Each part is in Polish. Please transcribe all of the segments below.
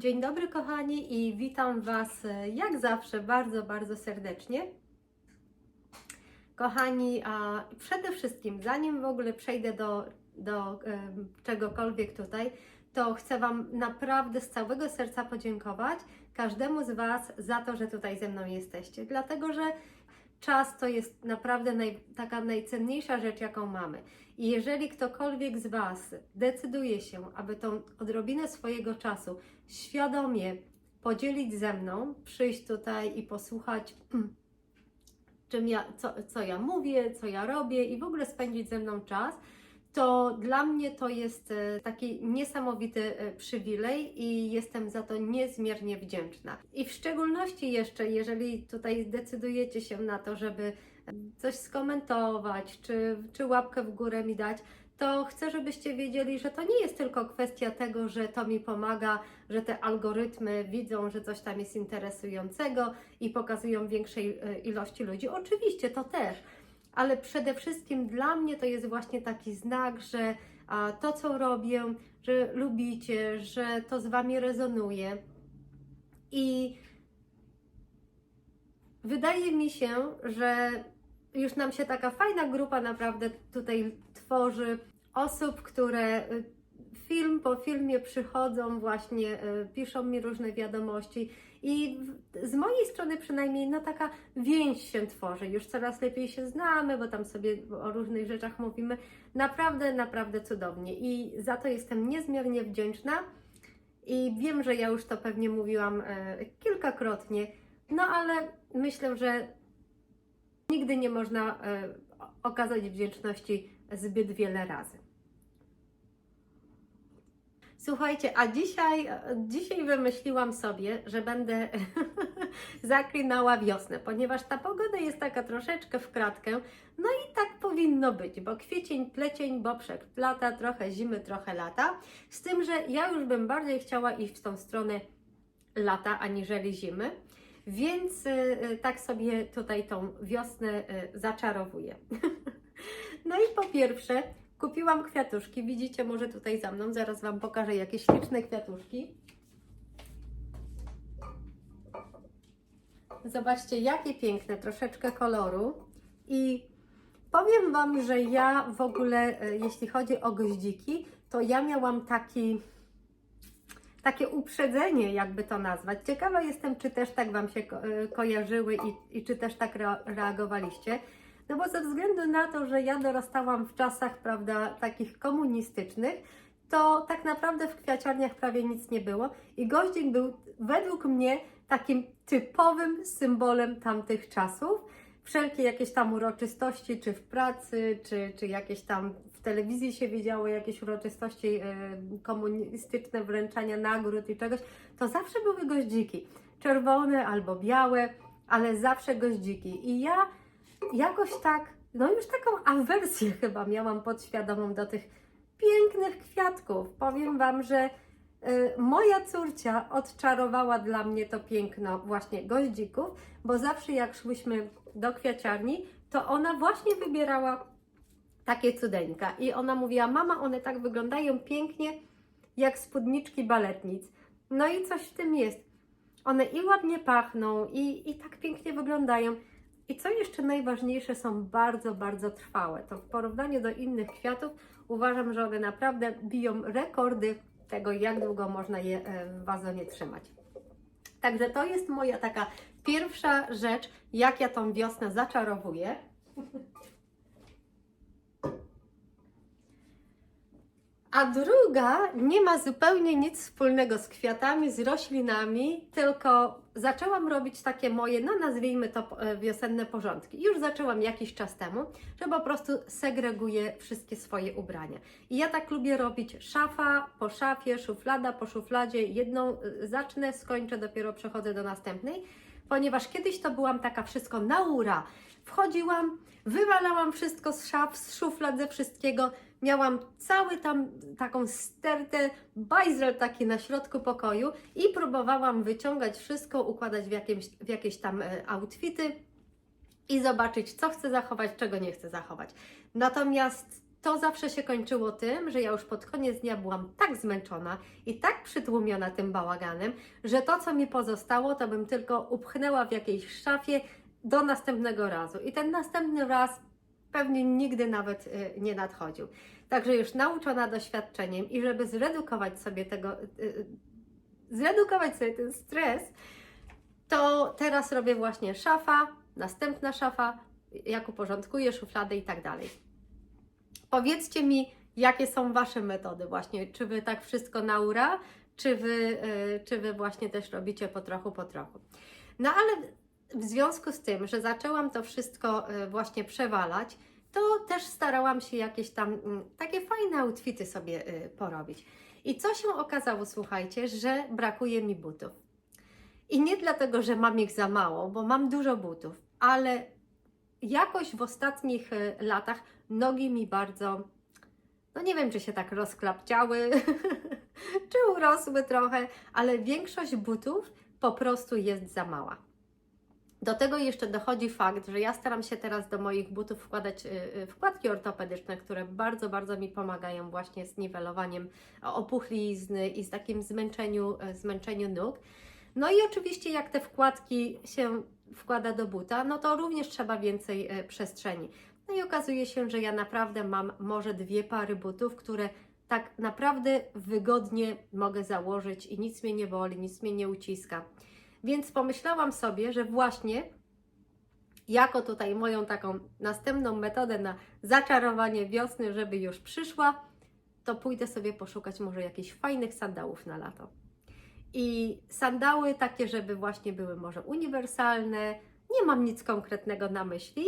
Dzień dobry kochani i witam Was e, jak zawsze bardzo, bardzo serdecznie. Kochani, a przede wszystkim zanim w ogóle przejdę do, do czegokolwiek tutaj, to chcę Wam naprawdę z całego serca podziękować każdemu z Was za to, że tutaj ze mną jesteście, dlatego że czas to jest naprawdę naj, taka najcenniejsza rzecz, jaką mamy. I jeżeli ktokolwiek z Was decyduje się, aby tą odrobinę swojego czasu świadomie podzielić ze mną, przyjść tutaj i posłuchać, czym ja, co, co ja mówię, co ja robię i w ogóle spędzić ze mną czas, to dla mnie to jest e, taki niesamowity e, przywilej i jestem za to niezmiernie wdzięczna. I w szczególności jeszcze, jeżeli tutaj decydujecie się na to, żeby e, coś skomentować, czy, czy łapkę w górę mi dać, to chcę, żebyście wiedzieli, że to nie jest tylko kwestia tego, że to mi pomaga, że te algorytmy widzą, że coś tam jest interesującego i pokazują większej ilości ludzi. Oczywiście to też, ale przede wszystkim dla mnie to jest właśnie taki znak, że to, co robię, że lubicie, że to z Wami rezonuje. I wydaje mi się, że już nam się taka fajna grupa naprawdę tutaj tworzy osób, które y, film po filmie przychodzą, właśnie y, piszą mi różne wiadomości i z mojej strony przynajmniej no taka więź się tworzy. Już coraz lepiej się znamy, bo tam sobie o różnych rzeczach mówimy. Naprawdę, naprawdę cudownie i za to jestem niezmiernie wdzięczna. I wiem, że ja już to pewnie mówiłam e, kilkakrotnie, no ale myślę, że nigdy nie można e, okazać wdzięczności zbyt wiele razy. Słuchajcie, a dzisiaj, dzisiaj wymyśliłam sobie, że będę zaklinała wiosnę, ponieważ ta pogoda jest taka troszeczkę w kratkę. No i tak powinno być, bo kwiecień, plecień, poprzek lata, trochę zimy, trochę lata. Z tym, że ja już bym bardziej chciała iść w tą stronę lata aniżeli zimy. Więc y, y, tak sobie tutaj tą wiosnę y, zaczarowuję. no i po pierwsze, kupiłam kwiatuszki. Widzicie może tutaj za mną, zaraz Wam pokażę jakieś śliczne kwiatuszki. Zobaczcie, jakie piękne, troszeczkę koloru. I powiem Wam, że ja w ogóle, e, jeśli chodzi o goździki, to ja miałam taki, takie uprzedzenie, jakby to nazwać. Ciekawa jestem, czy też tak Wam się e, kojarzyły i, i czy też tak rea- reagowaliście. No bo ze względu na to, że ja dorastałam w czasach, prawda, takich komunistycznych, to tak naprawdę w kwiaciarniach prawie nic nie było i goździk był według mnie takim typowym symbolem tamtych czasów. Wszelkie jakieś tam uroczystości, czy w pracy, czy, czy jakieś tam w telewizji się widziało jakieś uroczystości e, komunistyczne, wręczania nagród i czegoś, to zawsze były goździki. Czerwone albo białe, ale zawsze goździki. I ja jakoś tak, no już taką awersję chyba miałam podświadomą do tych pięknych kwiatków. Powiem Wam, że y, moja córcia odczarowała dla mnie to piękno właśnie goździków, bo zawsze jak szłyśmy do kwiaciarni, to ona właśnie wybierała takie cudeńka i ona mówiła, mama, one tak wyglądają pięknie jak spódniczki baletnic. No i coś w tym jest. One i ładnie pachną, i, i tak pięknie wyglądają. I co jeszcze najważniejsze, są bardzo, bardzo trwałe. To w porównaniu do innych kwiatów uważam, że one naprawdę biją rekordy tego, jak długo można je e, w wazonie trzymać. Także to jest moja taka pierwsza rzecz, jak ja tą wiosnę zaczarowuję. A druga nie ma zupełnie nic wspólnego z kwiatami, z roślinami, tylko zaczęłam robić takie moje, no nazwijmy to e, wiosenne porządki. Już zaczęłam jakiś czas temu, że po prostu segreguję wszystkie swoje ubrania. I ja tak lubię robić szafa po szafie, szuflada po szufladzie. Jedną e, zacznę, skończę, dopiero przechodzę do następnej, ponieważ kiedyś to byłam taka wszystko na ura. Wchodziłam, wywalałam wszystko z szaf, z szuflad, ze wszystkiego. Miałam cały tam taką stertę, bajzel taki na środku pokoju i próbowałam wyciągać wszystko, układać w jakieś, w jakieś tam e, outfity i zobaczyć, co chcę zachować, czego nie chcę zachować. Natomiast to zawsze się kończyło tym, że ja już pod koniec dnia byłam tak zmęczona i tak przytłumiona tym bałaganem, że to, co mi pozostało, to bym tylko upchnęła w jakiejś szafie do następnego razu. I ten następny raz pewnie nigdy nawet y, nie nadchodził. Także już nauczona doświadczeniem i żeby zredukować sobie tego, y, y, zredukować sobie ten stres, to teraz robię właśnie szafa, następna szafa, jak uporządkuję szuflady i tak dalej. Powiedzcie mi, jakie są Wasze metody właśnie, czy Wy tak wszystko na ura, czy Wy, czy wy właśnie też robicie po trochu, po trochu. No ale w związku z tym, że zaczęłam to wszystko y, właśnie przewalać, to też starałam się jakieś tam mm, takie fajne outfity sobie y, porobić. I co się okazało, słuchajcie, że brakuje mi butów. I nie dlatego, że mam ich za mało, bo mam dużo butów, ale jakoś w ostatnich y, latach nogi mi bardzo, no nie wiem, czy się tak rozklapciały, czy urosły trochę, ale większość butów po prostu jest za mała. Do tego jeszcze dochodzi fakt, że ja staram się teraz do moich butów wkładać y, y, wkładki ortopedyczne, które bardzo, bardzo mi pomagają właśnie z niwelowaniem opuchlizny i z takim zmęczeniu, e, zmęczeniu nóg. No i oczywiście jak te wkładki się wkłada do buta, no to również trzeba więcej przestrzeni. No i okazuje się, że ja naprawdę mam może dwie pary butów, które tak naprawdę wygodnie mogę założyć i nic mnie nie boli, nic mnie nie uciska. Więc pomyślałam sobie, że właśnie jako tutaj moją taką następną metodę na zaczarowanie wiosny, żeby już przyszła, to pójdę sobie poszukać może jakichś fajnych sandałów na lato. I sandały takie, żeby właśnie były może uniwersalne, nie mam nic konkretnego na myśli,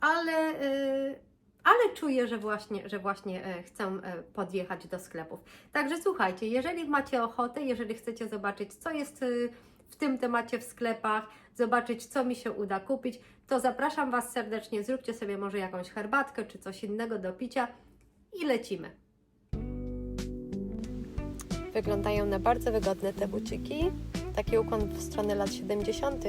ale, yy, ale czuję, że właśnie, że właśnie e, chcę e, podjechać do sklepów. Także słuchajcie, jeżeli macie ochotę, jeżeli chcecie zobaczyć, co jest y, w tym temacie w sklepach, zobaczyć, co mi się uda kupić, to zapraszam Was serdecznie. Zróbcie sobie może jakąś herbatkę czy coś innego do picia i lecimy. Wyglądają na bardzo wygodne te buciki. Taki ukłon w stronę lat 70.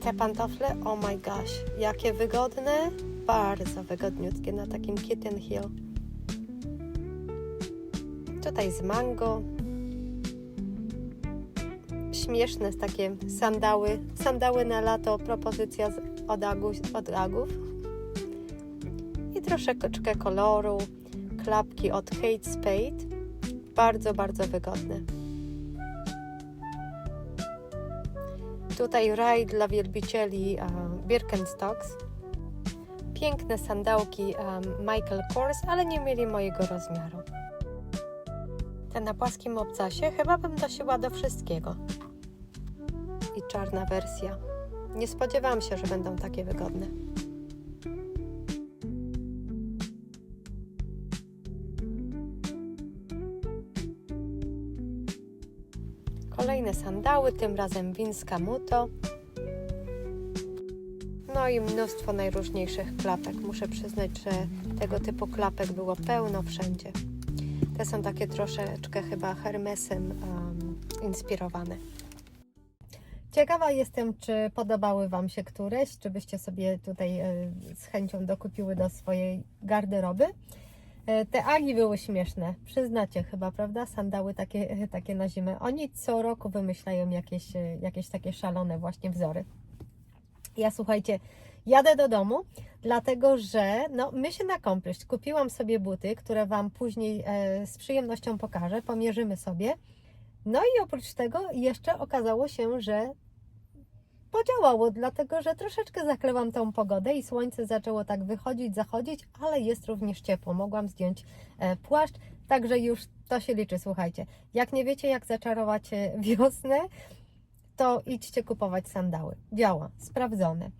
Te pantofle, oh my gosh, jakie wygodne, bardzo wygodniutkie na takim kitten heel. Tutaj z mango. Śmieszne takie sandały, sandały na lato, propozycja od, agus, od agów. I troszeczkę koloru, klapki od Kate Spade. Bardzo, bardzo wygodne. Tutaj raj dla wielbicieli uh, Birkenstocks. Piękne sandałki um, Michael Kors, ale nie mieli mojego rozmiaru. Na płaskim obcasie chyba bym dosiła do wszystkiego. I czarna wersja. Nie spodziewałam się, że będą takie wygodne. Kolejne sandały, tym razem Winska Muto. No i mnóstwo najróżniejszych klapek. Muszę przyznać, że tego typu klapek było pełno wszędzie. Te są takie troszeczkę chyba Hermesem um, inspirowane. Ciekawa jestem, czy podobały Wam się któreś, czy byście sobie tutaj e, z chęcią dokupiły do swojej garderoby. E, Te agi były śmieszne, przyznacie chyba, prawda? Sandały takie, takie na zimę. Oni co roku wymyślają jakieś, e, jakieś takie szalone właśnie wzory. Ja słuchajcie, jadę do domu, dlatego że no, mission accomplished. Kupiłam sobie buty, które Wam później e, z przyjemnością pokażę, pomierzymy sobie. No i oprócz tego jeszcze okazało się, że podziałało, dlatego że troszeczkę zaklęłam tą pogodę i słońce zaczęło tak wychodzić, zachodzić, ale jest również ciepło. Mogłam zdjąć e, płaszcz, także już to się liczy, słuchajcie. Jak nie wiecie, jak zaczarować e, wiosnę, to idźcie kupować sandały. Działa, sprawdzone.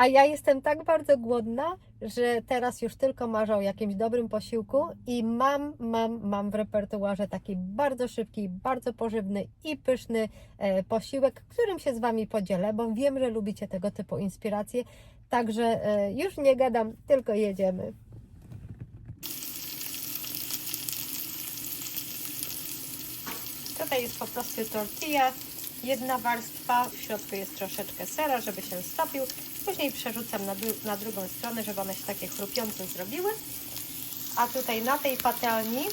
A ja jestem tak bardzo głodna, że teraz już tylko marzę o jakimś dobrym posiłku i mam, mam, mam w repertuarze taki bardzo szybki, bardzo pożywny i pyszny e, posiłek, którym się z Wami podzielę, bo wiem, że lubicie tego typu inspiracje. Także e, już nie gadam, tylko jedziemy. Tutaj jest po prostu tortilla jedna warstwa, w środku jest troszeczkę sera, żeby się stopił. Później przerzucam na, na drugą stronę, żeby one się takie chrupiące zrobiły. A tutaj na tej patelni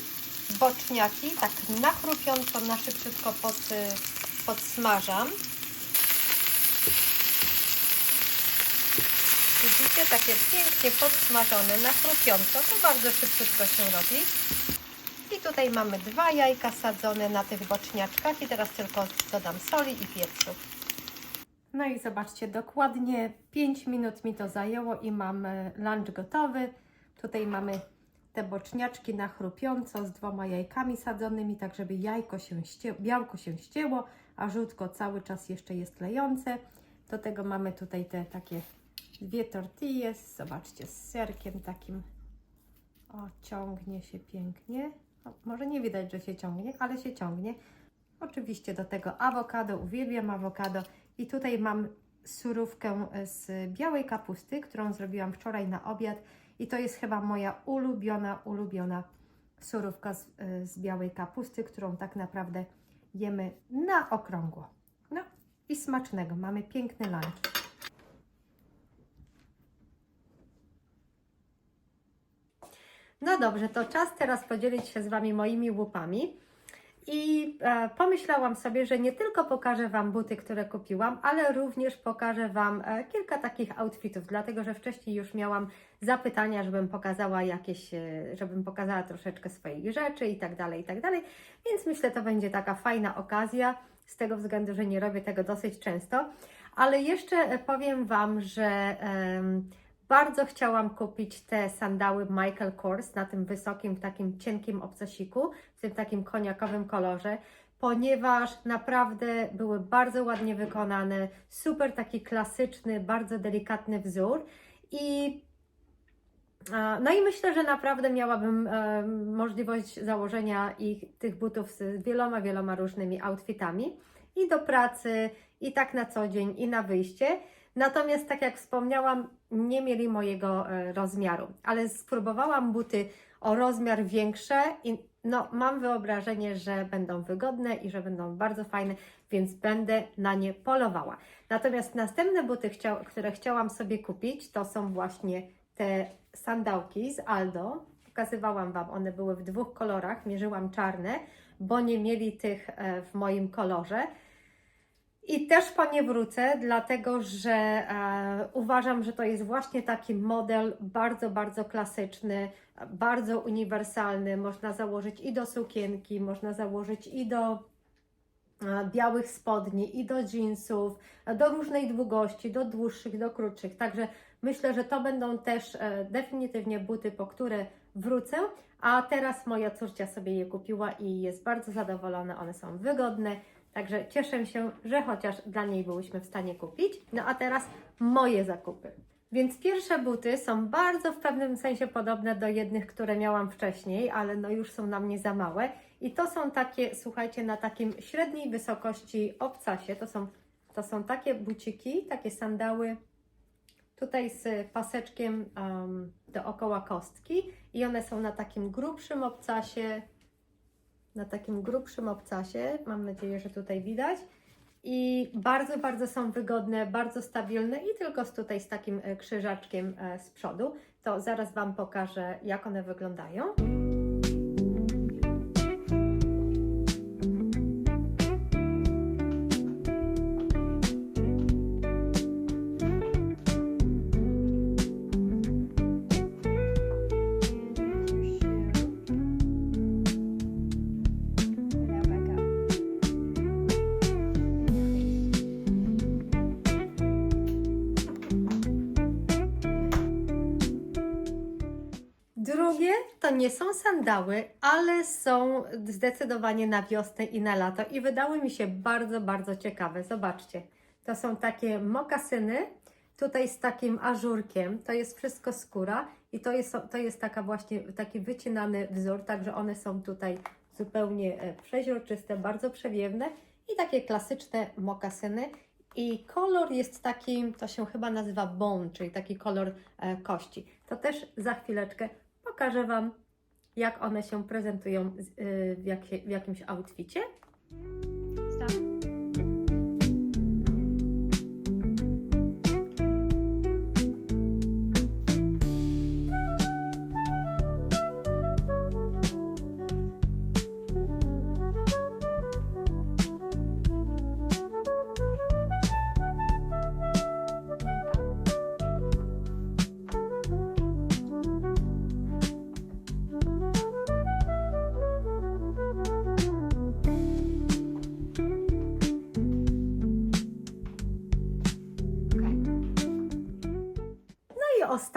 boczniaki tak na chrupiąco, na szybciutko pod, y, podsmażam. Widzicie, takie pięknie podsmażone, na chrupiąco, to bardzo szybciutko się robi. Tutaj mamy dwa jajka sadzone na tych boczniaczkach i teraz tylko dodam soli i pieprzu. No i zobaczcie, dokładnie 5 minut mi to zajęło i mamy lunch gotowy. Tutaj mamy te boczniaczki na chrupiąco z dwoma jajkami sadzonymi, tak żeby jajko się białko się ścięło, a żółtko cały czas jeszcze jest lejące. Do tego mamy tutaj te takie dwie tortillas, zobaczcie, z serkiem takim. O, ciągnie się pięknie. O, może nie widać, że się ciągnie, ale się ciągnie. Oczywiście do tego awokado, uwielbiam awokado. I tutaj mam surówkę z białej kapusty, którą zrobiłam wczoraj na obiad. I to jest chyba moja ulubiona, ulubiona surówka z, z białej kapusty, którą tak naprawdę jemy na okrągło. No i smacznego. Mamy piękny lunch. No dobrze, to czas teraz podzielić się z Wami moimi łupami. I e, pomyślałam sobie, że nie tylko pokażę Wam buty, które kupiłam, ale również pokażę Wam e, kilka takich outfitów, dlatego że wcześniej już miałam zapytania, żebym pokazała jakieś, e, żebym pokazała troszeczkę swoich rzeczy i tak dalej, i tak dalej. Więc myślę, to będzie taka fajna okazja, z tego względu, że nie robię tego dosyć często. Ale jeszcze e, powiem Wam, że em, bardzo chciałam kupić te sandały Michael Kors na tym wysokim, takim cienkim obcasiku, w tym takim koniakowym kolorze, ponieważ naprawdę były bardzo ładnie wykonane, super taki klasyczny, bardzo delikatny wzór i no i myślę, że naprawdę miałabym e, możliwość założenia ich, tych butów z wieloma, wieloma różnymi outfitami i do pracy, i tak na co dzień, i na wyjście. Natomiast, tak jak wspomniałam, nie mieli mojego e, rozmiaru, ale spróbowałam buty o rozmiar większe i no, mam wyobrażenie, że będą wygodne i że będą bardzo fajne, więc będę na nie polowała. Natomiast następne buty, które chciałam sobie kupić, to są właśnie te sandałki z Aldo. Pokazywałam Wam, one były w dwóch kolorach, mierzyłam czarne, bo nie mieli tych e, w moim kolorze. I też po nie wrócę, dlatego że e, uważam, że to jest właśnie taki model bardzo, bardzo klasyczny, bardzo uniwersalny. Można założyć i do sukienki, można założyć i do e, białych spodni, i do jeansów, do różnej długości, do dłuższych, do krótszych. Także myślę, że to będą też e, definitywnie buty, po które wrócę. A teraz moja córcia sobie je kupiła i jest bardzo zadowolona. One są wygodne. Także cieszę się, że chociaż dla niej byłyśmy w stanie kupić. No a teraz moje zakupy. Więc pierwsze buty są bardzo w pewnym sensie podobne do jednych, które miałam wcześniej, ale no już są na mnie za małe. I to są takie, słuchajcie, na takim średniej wysokości obcasie. To są, to są takie buciki, takie sandały tutaj z paseczkiem um, dookoła kostki i one są na takim grubszym obcasie, na takim grubszym obcasie. Mam nadzieję, że tutaj widać. I bardzo, bardzo są wygodne, bardzo stabilne i tylko z tutaj z takim e, krzyżaczkiem e, z przodu. To zaraz Wam pokażę, jak one wyglądają. Nie są sandały, ale są zdecydowanie na wiosnę i na lato i wydały mi się bardzo, bardzo ciekawe. Zobaczcie, to są takie mokasyny, tutaj z takim ażurkiem, to jest wszystko skóra i to jest, to jest taka właśnie taki wycinany wzór, także one są tutaj zupełnie e, przeźroczyste, bardzo przewiewne i takie klasyczne mokasyny. I kolor jest taki, to się chyba nazywa bone, czyli taki kolor e, kości. To też za chwileczkę pokażę Wam, jak one się prezentują y, w jakimś outficie.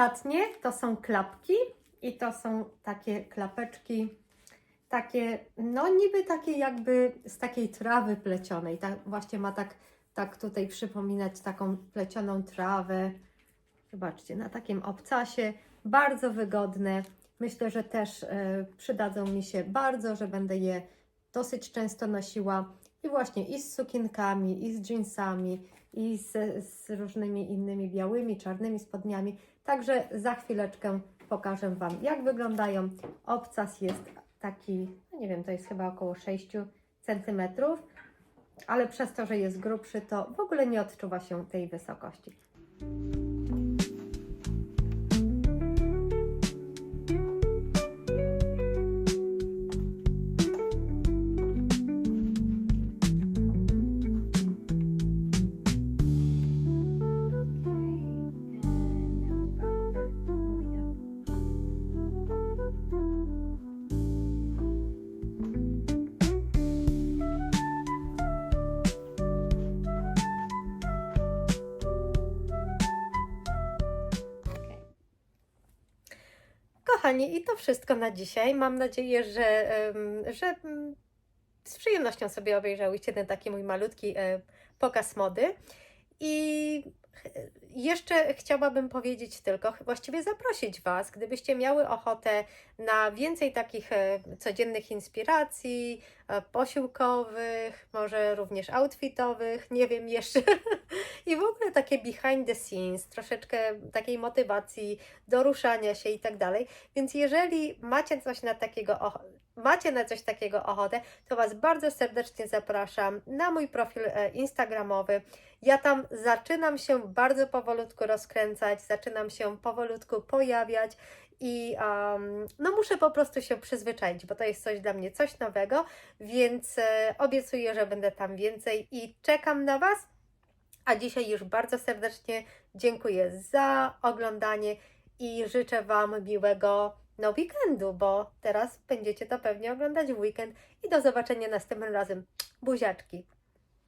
Ostatnie to są klapki i to są takie klapeczki, takie, no niby takie jakby z takiej trawy plecionej. Tak, właśnie ma tak, tak tutaj przypominać taką plecioną trawę. Zobaczcie, na takim obcasie. Bardzo wygodne. Myślę, że też e, przydadzą mi się bardzo, że będę je dosyć często nosiła. I właśnie i z sukienkami, i z jeansami, i z, z różnymi innymi białymi, czarnymi spodniami. Także za chwileczkę pokażę Wam, jak wyglądają. Obcas jest taki, no nie wiem, to jest chyba około 6 cm, ale przez to, że jest grubszy, to w ogóle nie odczuwa się tej wysokości. Kochani, i to wszystko na dzisiaj. Mam nadzieję, że, że mm, z przyjemnością sobie obejrzałyście ten taki mój malutki e, pokaz mody. I jeszcze chciałabym powiedzieć tylko, właściwie zaprosić Was, gdybyście miały ochotę na więcej takich e, codziennych inspiracji, e, posiłkowych, może również outfitowych, nie wiem jeszcze. I w ogóle takie behind the scenes, troszeczkę takiej motywacji do ruszania się i tak dalej. Więc jeżeli macie coś na takiego macie na coś takiego ochotę, to Was bardzo serdecznie zapraszam na mój profil e, instagramowy. Ja tam zaczynam się bardzo powolutku rozkręcać, zaczynam się powolutku pojawiać i um, no muszę po prostu się przyzwyczaić, bo to jest coś dla mnie, coś nowego, więc e, obiecuję, że będę tam więcej i czekam na Was. A dzisiaj już bardzo serdecznie dziękuję za oglądanie i życzę Wam miłego no, weekendu, bo teraz będziecie to pewnie oglądać w weekend i do zobaczenia następnym razem. Buziaczki!